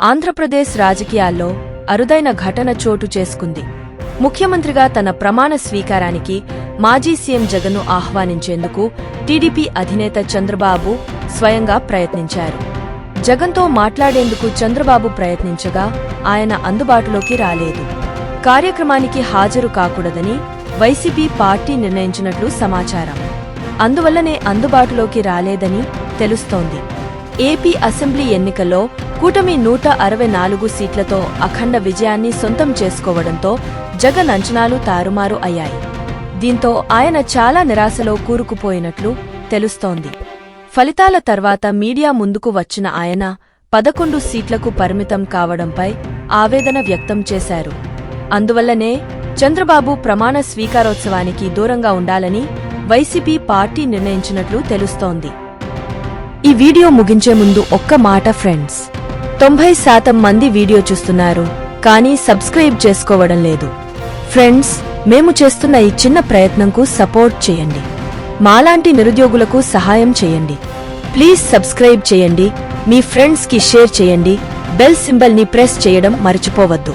ఆంధ్రప్రదేశ్ రాజకీయాల్లో అరుదైన ఘటన చోటు చేసుకుంది. ముఖ్యమంత్రిగా తన ప్రమాణ స్వీకారానికి మాజీ సీఎం జగన్ను ఆహ్వానించేందుకు టీడీపీ అధినేత చంద్రబాబు స్వయంగా ప్రయత్నించారు. జగన్తో మాట్లాడేందుకు చంద్రబాబు ప్రయత్నించగా ఆయన అందుబాటులోకి రాలేదు. కార్యక్రమానికి హాజరు కాకూడదని వైసీపీ పార్టీ నిర్ణయించినట్లు సమాచారం. అందువల్లనే అందుబాటులోకి రాలేదని తెలుస్తోంది. ఏపీ అసెంబ్లీ ఎన్నికల్లో కూటమి నూట అరవై నాలుగు సీట్లతో అఖండ విజయాన్ని సొంతం చేసుకోవడంతో జగన్ అంచనాలు తారుమారు అయ్యాయి. దీంతో ఆయన చాలా నిరాశలో కూరుకుపోయినట్లు తెలుస్తోంది. ఫలితాల తర్వాత మీడియా ముందుకు వచ్చిన ఆయన పదకొండు సీట్లకు పరిమితం కావడంపై ఆవేదన వ్యక్తం చేశారు. అందువల్లనే చంద్రబాబు ప్రమాణ స్వీకారోత్సవానికి దూరంగా ఉండాలని వైసీపీ పార్టీ నిర్ణయించినట్లు తెలుస్తోంది. ఈ వీడియో ముగించే ముందు ఒక్క మాట ఫ్రెండ్స్. తొంభై శాతం మంది వీడియో చూస్తున్నారు కానీ సబ్స్క్రైబ్ చేసుకోవడం లేదు. ఫ్రెండ్స్ మేము చేస్తున్న ఈ చిన్న ప్రయత్నంకు సపోర్ట్ చేయండి. మాలాంటి నిరుద్యోగులకు సహాయం చేయండి. ప్లీజ్ సబ్స్క్రైబ్ చేయండి. మీ ఫ్రెండ్స్కి షేర్ చేయండి. బెల్ సింబల్ని ప్రెస్ చేయడం మర్చిపోవద్దు.